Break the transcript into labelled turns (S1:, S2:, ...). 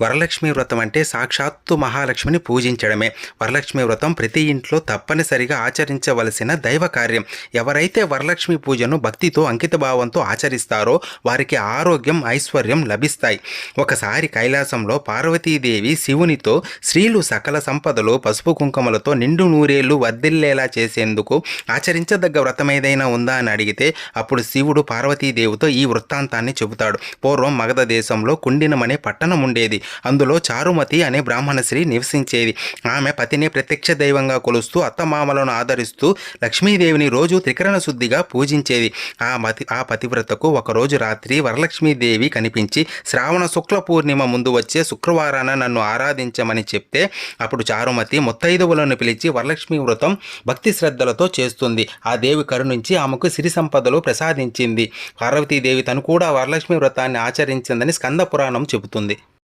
S1: వరలక్ష్మి వ్రతం అంటే సాక్షాత్తు మహాలక్ష్మిని పూజించడమే. వరలక్ష్మి వ్రతం ప్రతి ఇంట్లో తప్పనిసరిగా ఆచరించవలసిన దైవ కార్యం. ఎవరైతే వరలక్ష్మి పూజను భక్తితో అంకితభావంతో ఆచరిస్తారో వారికి ఆరోగ్యం ఐశ్వర్యం లభిస్తాయి. ఒకసారి కైలాసంలో పార్వతీదేవి శివునితో స్త్రీలు సకల సంపదలు పసుపు కుంకుమలతో నిండు నూరేళ్ళు వర్ధిల్లేలా చేసేందుకు ఆచరించదగ్గ వ్రతం ఏదైనా ఉందా అని అడిగితే అప్పుడు శివుడు పార్వతీదేవితో ఈ వృత్తాంతాన్ని చెబుతాడు. పూర్వం మగధ దేశంలో కుండినమనే పట్టణం ఉండేది. అందులో చారుమతి అనే బ్రాహ్మణ స్త్రీ నివసించేది. ఆమె పతిని ప్రత్యక్ష దైవంగా కొలుస్తూ అత్తమామలను ఆదరిస్తూ లక్ష్మీదేవిని రోజు త్రికరణ శుద్ధిగా పూజించేది. ఆ మతి ఆ పతివ్రతకు ఒకరోజు రాత్రి వరలక్ష్మీదేవి కనిపించి శ్రావణ శుక్ల పూర్ణిమ ముందు వచ్చే శుక్రవారాన నన్ను ఆరాధించమని చెప్తే అప్పుడు చారుమతి ముత్తైదువులను పిలిచి వరలక్ష్మి వ్రతం భక్తి శ్రద్ధలతో చేస్తుంది. ఆ దేవి కరుణించి ఆమెకు సిరి సంపదలు ప్రసాదించింది. పార్వతీదేవి తను కూడా వరలక్ష్మి వ్రతాన్ని ఆచరించిందని స్కంద పురాణం చెబుతుంది.